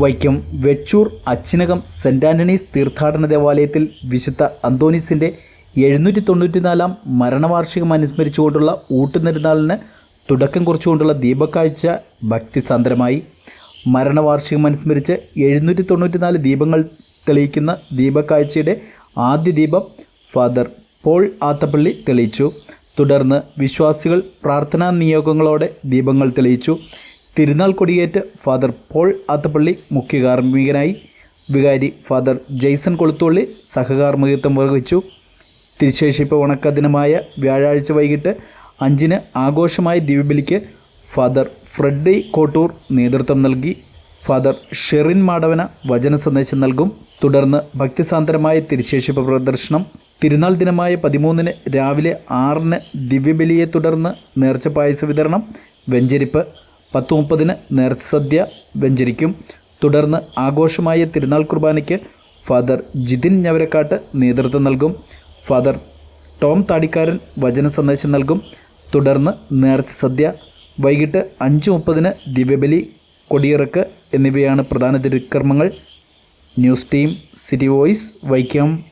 Vaikom Vechoor Achinakam saint Antony's തീർത്ഥാടന ദേവാലയത്തിൽ വിശുദ്ധ അന്തോണീസിന്റെ എഴുന്നൂറ്റി തൊണ്ണൂറ്റിനാലാം മരണവാർഷികം അനുസ്മരിച്ചുകൊണ്ടുള്ള ഊട്ടുനിരുന്നാളിന് തുടക്കം കുറിച്ചുകൊണ്ടുള്ള ദീപക്കാഴ്ച ഭക്തിസാന്ദ്രമായി. മരണവാർഷികം അനുസ്മരിച്ച് എഴുന്നൂറ്റി തൊണ്ണൂറ്റിനാല് ദീപങ്ങൾ തെളിയിക്കുന്ന ദീപക്കാഴ്ചയുടെ ആദ്യ ദീപം ഫാദർ പോൾ ആത്തപ്പള്ളി തെളിയിച്ചു. തുടർന്ന് വിശ്വാസികൾ പ്രാർത്ഥനാ നിയോഗങ്ങളോടെ ദീപങ്ങൾ തെളിയിച്ചു. തിരുനാൾ കൊടിയേറ്റ് ഫാദർ പോൾ ആത്തപ്പള്ളി മുഖ്യ കാർമ്മികനായി വികാരി ഫാദർ ജെയ്സൺ കൊളുത്തുള്ളി സഹകാർമ്മികത്വം വഹിച്ചു തിരുശേഷിപ്പ് ഉണക്ക ദിനമായ വ്യാഴാഴ്ച വൈകിട്ട് അഞ്ചിന് ആഘോഷമായ ദിവ്യബലിക്ക് ഫാദർ ഫ്രെഡി കോട്ടൂർ നേതൃത്വം നൽകി. ഫാദർ ഷെറിൻ മാടവന വചന സന്ദേശം നൽകും. തുടർന്ന് ഭക്തിസാന്ദ്രമായ തിരുശേഷിപ്പ് പ്രദർശനം. തിരുനാൾ ദിനമായ പതിമൂന്നിന് രാവിലെ ആറിന് ദിവ്യബലിയെ തുടർന്ന് നേർച്ച പായസ വിതരണം. വെഞ്ചരിപ്പ് പത്ത് മുപ്പതിന് നേർസദ്യ സദ്യ വെഞ്ചരിക്കും. തുടർന്ന് ആഘോഷമായ തിരുനാൾ കുർബാനയ്ക്ക് ഫാദർ ജിതിൻ ഞവരക്കാട്ട് നേതൃത്വം നൽകും. ഫാദർ ടോം താടിക്കാരൻ വചന സന്ദേശം നൽകും. തുടർന്ന് നേർച്ച സദ്യ വൈകിട്ട് അഞ്ച് മുപ്പതിന് ദിവ്യബലി കൊടിയിറക്ക് എന്നിവയാണ് പ്രധാന തിരുക്കർമ്മങ്ങൾ. News team city voice Vaikom.